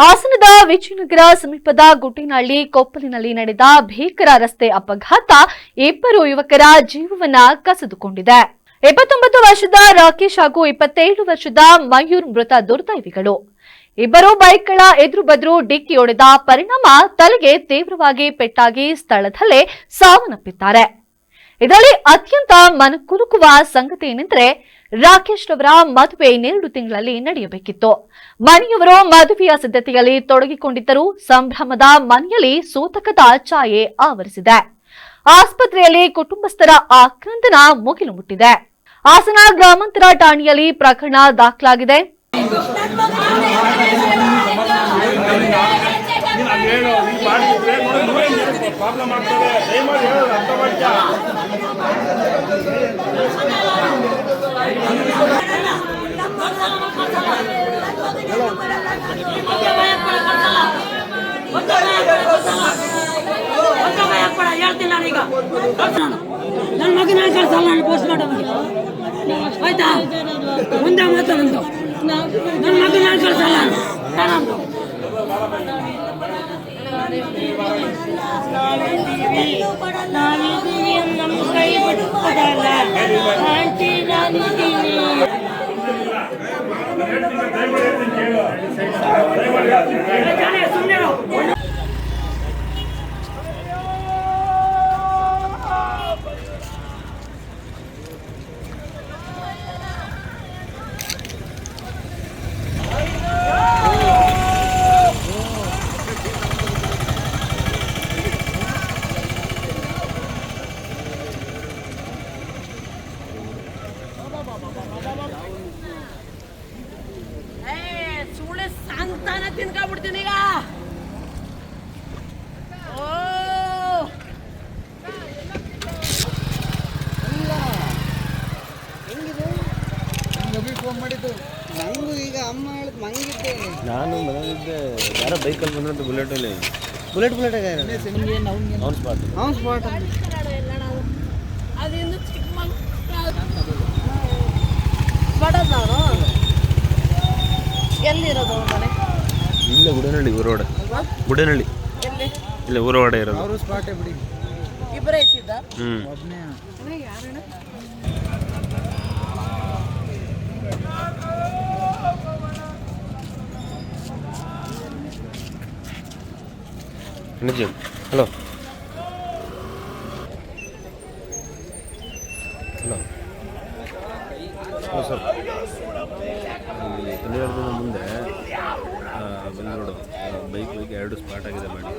ಹಾಸನದ ವಿಜಯನಗರ ಸಮೀಪದ ಗುಟ್ಟಿನಹಳ್ಳಿ ಕೊಪ್ಪಲಿನಲ್ಲಿ ನಡೆದ ಭೀಕರ ರಸ್ತೆ ಅಪಘಾತ ಇಬ್ಬರು ಯುವಕರ ಜೀವವನ್ನ ಕಸಿದುಕೊಂಡಿದೆ. ಇಪ್ಪತ್ತೊಂಬತ್ತು ವರ್ಷದ ರಾಕೇಶ್ ಹಾಗೂ ಇಪ್ಪತ್ತೇಳು ವರ್ಷದ ಮಯೂರ್ ಮೃತ ದುರ್ದೈವಿಗಳು. ಇಬ್ಬರು ಬೈಕ್ಗಳ ಎದುರು ಬದ್ರು ಡಿಕ್ಕಿ ಹೊಡೆದ ಪರಿಣಾಮ ತಲೆಗೆ ತೀವ್ರವಾಗಿ ಪೆಟ್ಟಾಗಿ ಸ್ಥಳದಲ್ಲೇ ಸಾವನ್ನಪ್ಪಿದ್ದಾರೆ. ಇದರಲ್ಲಿ ಅತ್ಯಂತ ಮನಕುಲುಕುವ ಸಂಗತಿ ಏನೆಂದರೆ ರಾಕೇಶ್ ರವರ ಮದುವೆ ಇನ್ನೆರಡು ತಿಂಗಳಲ್ಲಿ ನಡೆಯಬೇಕಿತ್ತು. ಮನೆಯವರು ಮದುವೆಯ ಸಿದ್ಧತೆಯಲ್ಲಿ ತೊಡಗಿಕೊಂಡಿದ್ದರೂ ಸಂಭ್ರಮದ ಮನೆಯಲ್ಲಿ ಸೂತಕದ ಛಾಯೆ ಆವರಿಸಿದೆ. ಆಸ್ಪತ್ರೆಯಲ್ಲಿ ಕುಟುಂಬಸ್ಥರ ಆಕ್ರಂದನ ಮುಗಿಲು ಮುಟ್ಟಿದೆ. ಹಾಸನ ಗ್ರಾಮಾಂತರ ಠಾಣೆಯಲ್ಲಿ ಪ್ರಕರಣ ದಾಖಲಾಗಿದೆ. ನನ್ನ ಮಗನ ಕಳ್ಸಲ್ಲ ನಾನು ಪೋಸ್ಟ್ ಮಾಡೋನಿಗೆ ಆಯ್ತಾ ಮುಂದೆ ಮಾತು ನಂದು ನನ್ನ ಮಗನ ಕಳ್ಸಲ್ಲ ನಾನಂದು ನಾವಿದ್ದೀವಿ ನಮ್ಮ ಕೈ ಬಿಟ್ಕೊಡಲ್ಲ ಆಂಟಿ ನಾನಿದ್ದೀವಿ ಸುಮ್ಮನೆ ನಂಗೂ ಈಗ ಅಮ್ಮ ಹೇಳಿದ್ ಮಂಗಿದ್ದೆ ನಾನು ಮನೆಯಲ್ಲಿದ್ದೆ ಯಾರೋ ಬೈಕಲ್ಲಿ ಬುಲೆಟ್ ಅಲ್ಲಿ. ಬುಲೆಟ್ ಬುಲೆಟ್ ಅವ್ನು ಸ್ಪಾಟ್ ಅವ್ನು ಸ್ಪಾಟ್ ಅದಿಂದ ಚಿಕ್ಕ ಬಡದ್ ನಾನು ಎಲ್ಲಿರೋದು ಮನೆ? ಇಲ್ಲ ಗುಡನಹಳ್ಳಿ ಊರೋಡೆ ಗುಡನಹಳ್ಳಿ ಇಲ್ಲ ಇಲ್ಲೇ ಊರೋಡೆ ಇರೋದು. ಅವರು ಸ್ಪಾಟೇ ಬಿಡಿ. ಇಬ್ಬರೇ ಇತ್ತಿದ್ದ ಹ್ಞೂ ಹಲೋ. ಹಲೋ. Hello sir. ಇಲ್ಲಿ ಮುಂದೆ ಬಂದು ನೋಡು ಬೈಕ್ ಬೈಕ್ ಎರಡು ಸ್ಪಾಟ್ ಆಗಿದೆ ಮಾಡಿ.